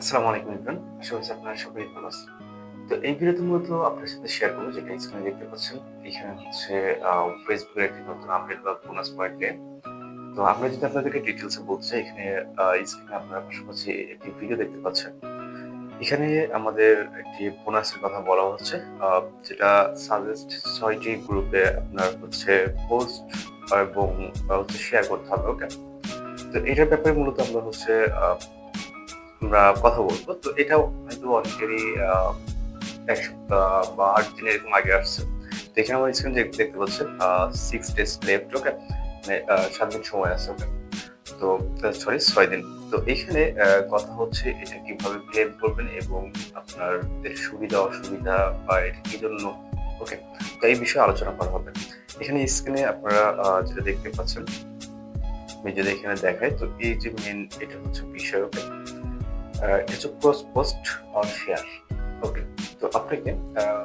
আসসালামু আলাইকুম ইমরান আশা করছি আপনারা সবাই ভালো আছেন। তো এই ভিডিওতে মূলত আপনার সাথে শেয়ার করব যেটা স্ক্রিনে দেখতে পাচ্ছেন, এখানে হচ্ছে ফেসবুকের একটি নতুন আপডেট বা বোনাস পয়েন্ট নিয়ে তো আমরা যদি আপনাদেরকে ডিটেলসে চাই, এখানে স্ক্রিনে আপনারা পাশাপাশি একটি ভিডিও দেখতে পাচ্ছেন। এখানে আমাদের একটি বোনাসের কথা বলা হচ্ছে যেটা সাজেস্ট ছয়টি গ্রুপে আপনার হচ্ছে পোস্ট এবং হচ্ছে শেয়ার করতে হবে ওকে তো এটার ব্যাপারে মূলত আমরা হচ্ছে আমরা কথা বলব। তো এটাও হয়তো অনেকেরই এক সপ্তাহ বা আট দিন এরকম আগে আসছে। তো এখানে আমার স্ক্রিন দেখতে পাচ্ছেন সিক্স ডেজ লেফট ওকে সাত দিন সময় আছে ওকে তো সরি ছয় দিন। তো এইখানে আহ, কথা হচ্ছে এটা কীভাবে ক্লেম করবেন এবং আপনার সুবিধা অসুবিধা বা এটা কি জন্য ওকে তো এই বিষয়ে আলোচনা করা হবে। এখানে স্ক্রিনে আপনারা যেটা দেখতে পাচ্ছেন আমি যদি এখানে দেখাই তো এই যে মেন এটা হচ্ছে বিষয় ওকে কিছু post post or share okay তো আপনাকে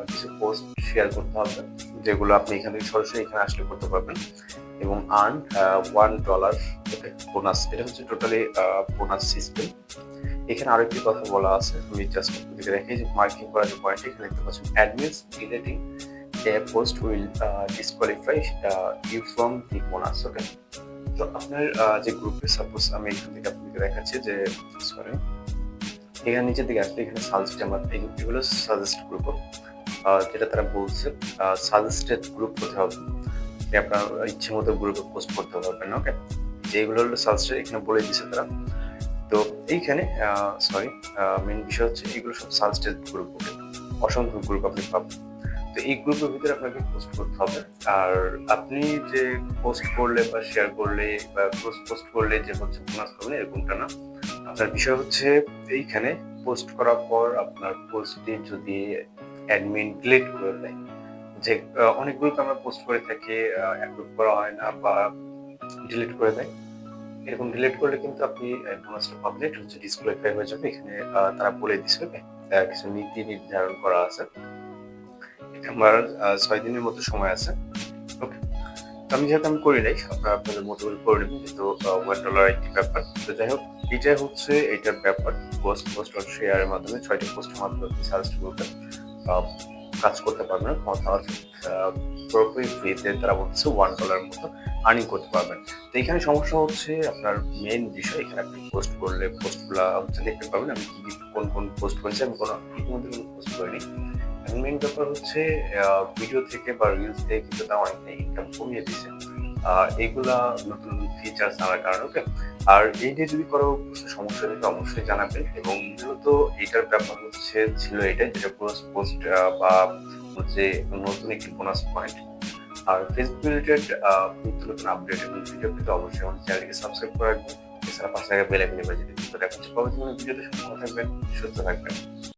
কিছু পোস্ট শেয়ার করতে হবে, যেগুলো আপনি এখান সরাসরি এখানে আসলে করতে পারবেন। এবং earn one dollar okay bonus এটা হচ্ছে টোটালি বোনাস সিস্টেম এখানে আরও একটি কথা বলা আছে, আমি জাস্ট আপনাদেরকে দেখাই যে মার্কিং করার যে পয়েন্ট এখানে দেখতে পাচ্ছেন admins deleting a post will disqualify you from the bonus okay তো আপনার যে গ্রুপে সাপোজ আমি এখান থেকে আপনাকে দেখাচ্ছি যে সরি এখানে নিচের দিকে আসলে এখানে সাজেস্ট আমার এগুলো সাজেস্ট গ্রুপ যেটা তারা বলছে সাজেস্টেড গ্রুপ হতে হবে। আপনার ইচ্ছে মতো গ্রুপে পোস্ট করতে পারবেন ওকে যেগুলো হলো সাজেস্টেড এখানে বলে দিছে তারা। তো এইখানে সরি মেন বিষয় হচ্ছে এগুলো সব সাজেস্টেড গ্রুপ ওকে অসংখ্য গ্রুপ আপনি পাবেন। তো এই গ্রুপের ভিতরে আপনাকে পোস্ট করতে হবে। আর আপনি যে পোস্ট করলে বা শেয়ার করলে বা পোস্ট পোস্ট করলে যে হচ্ছে বোনাস পাবেন, এরকমটা না। আপনার বিষয় হচ্ছে এইখানে পোস্ট করার পর আপনার পোস্টে যদি অ্যাডমিন ডিলিট করে দেয় যে আহ, অনেক গ্রুপ আমরা পোস্ট করে থাকি অ্যাপ্রুভ করা হয় না বা ডিলিট করে দেয়। এরকম ডিলিট করলে কিন্তু আপনি বোনাসটা এটা হচ্ছে ডিসক্লোয়ারিফাই হয়ে যাবে এখানে তারা বলে দিচ্ছে কিছু নীতি নির্ধারণ করা আছে। আমার ছয় দিনের মতো সময় আছে। আমি যেহেতু আমি করি নাই, আপনারা আপনাদের মতো করে করে নেবেন যেহেতু ওয়ান ডলার একটি ব্যাপার। তো যাই হোক, এটাই হচ্ছে এটার ব্যাপার। পোস্ট পোস্ট অন শেয়ারের মাধ্যমে ছয়টি পোস্টের মাধ্যমে আপনি সার্চ করতে কাজ করতে পারবেন আছে পুরোপুরি ফ্রিতে তারা বলছে ওয়ান ডলার মতো আর্নিং করতে পারবেন। তো এখানে সমস্যা হচ্ছে আপনার মেন বিষয়, এখানে আপনি পোস্ট করলে পোস্টগুলো হচ্ছে দেখতে পাবেন, আমি কোন কোন পোস্ট করেছি, আমি কোনো ইতিমধ্যে কোনো পোস্ট করিনি। মেন ব্যাপার হচ্ছে ভিডিও থেকে বা রিলস থেকে কিন্তু তারা অনেকটা ইনকাম কমিয়ে দিচ্ছে এগুলা নতুন ফিচার্স আনার কারণে ওকে আর এই যে যদি কারও সমস্যা থাকে, অবশ্যই জানাবেন। এবং মূলত এটার ব্যাপার হচ্ছে ছিল এটা যেটা পোস্ট পোস্ট বা হচ্ছে নতুন একটি বোনাস পয়েন্ট আর ফেসবুক রিলেটেড নিত্য নতুন আপডেট এবং ভিডিও পেতে অবশ্যই আমাদের চ্যানেলকে সাবস্ক্রাইব করে রাখবেন। এছাড়া পাশে বেল আইকনে বাজিয়ে দিন তো দেখা হচ্ছে পরবর্তী ভিডিওতে সুস্থ থাকবেন সুস্থ থাকবেন।